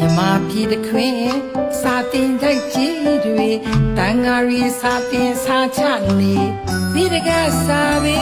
မြန်မာပြည်တစ်ခွင်စာတင်တိုက်ကြီးတွေတန်ဃာရီစာတင်စာချနေမိတကစာပေ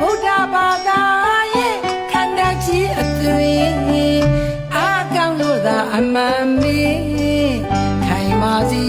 ဗုဒ္ဓဘာသာရဲ့ခန္ဓာကြီးအသွင်အားကောင်းလို့သာအမှန်မေခိုင်မာစီ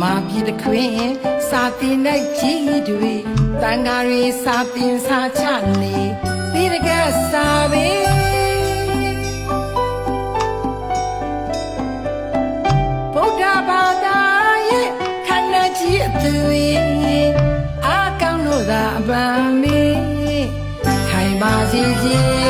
မြန်မာပြည်တစ်ခွင်စာတင်တဲ့ကြီးတွေတန်ဃာရီစာတင်စာချနေပြီးတကယ်စာပေဗုဒ္ဓဘာသာရဲ့ခန္ဓာကြီးအသွင်အားကောင်းလို့သာအပန်းမေခိုင်ပါစေခြင်း